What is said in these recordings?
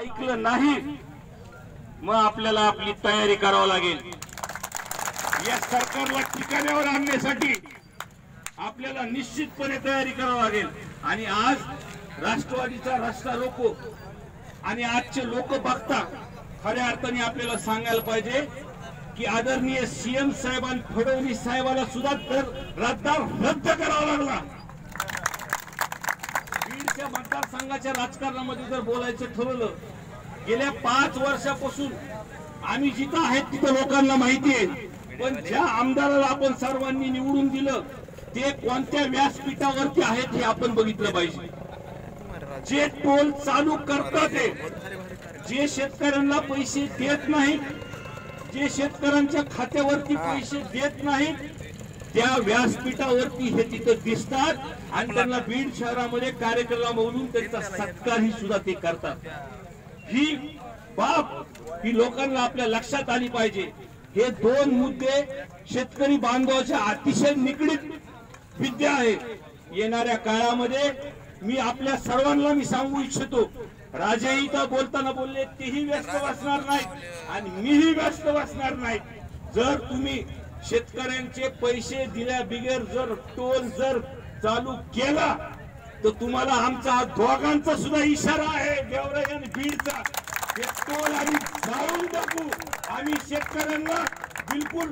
ऐकलं नाही मग आपल्याला आपली तयारी करावी लागेल. या सरकारला ठिकाण्यावर आणण्यासाठी आपल्याला निश्चितपणे तयारी करावी लागेल. आणि आज राष्ट्रवादीचा रस्ता रोको आणि आजचे लोक बघता खऱ्या अर्थाने आपल्याला सांगायला पाहिजे की आदरणीय सीएम साहेबांनी फडणवीस साहेबाला सुद्धा तर रद्दार रद्द करावा लागला. बीडच्या मतदारसंघाच्या राजकारणामध्ये जर बोलायचं ठरवलं गेल्या पाच वर्षापासून आम्ही जिथं आहेत तिथं लोकांना माहिती आहे. पण ज्या आमदाराला आपण सर्वांनी निवडून दिलं ते कोणत्या व्यासपीठावरती आहेत हे आपण बघितलं पाहिजे. जे टोल चालू करतात जे शेतकऱ्यांना पैसे देत नाहीत जे शेतकऱ्यांच्या खात्यावरती पैसे देत नाहीत त्या व्यासपीठावरती हे तिथं दिसतात आणि त्यांना बीड शहरामध्ये कार्यक्रम म्हणून त्यांचा सत्कारही सुद्धा ते करतात. ही बाब ही लोकांना आपल्या लक्षात आली पाहिजे. हे दोन मुद्दे शेतकरी बांधवाच्या अतिशय निगडीत विद्या आहे येणाऱ्या काळामध्ये मी आपल्या सर्वांना मी सांगू इच्छितो राजे इथं बोलताना बोलले तेही व्यस्त बसणार नाहीत आणि मीही व्यस्त बसणार नाहीत. जर तुम्ही शेतकऱ्यांचे पैसे दिल्या बिगर जर टोल जर चालू केला तर तुम्हाला आमचा हा दोघांचा सुद्धा इशारा आहे गेवराई आणि बीडचा. हे टोल आम्ही जाळून टाकू. आम्ही शेतकऱ्यांना बिलकुल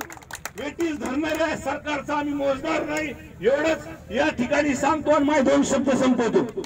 वेटीस धरणाऱ्या सरकारचा आम्ही मोजणार नाही. एवढंच या ठिकाणी सांगतो आणि माझे दोन शब्द संपवतो.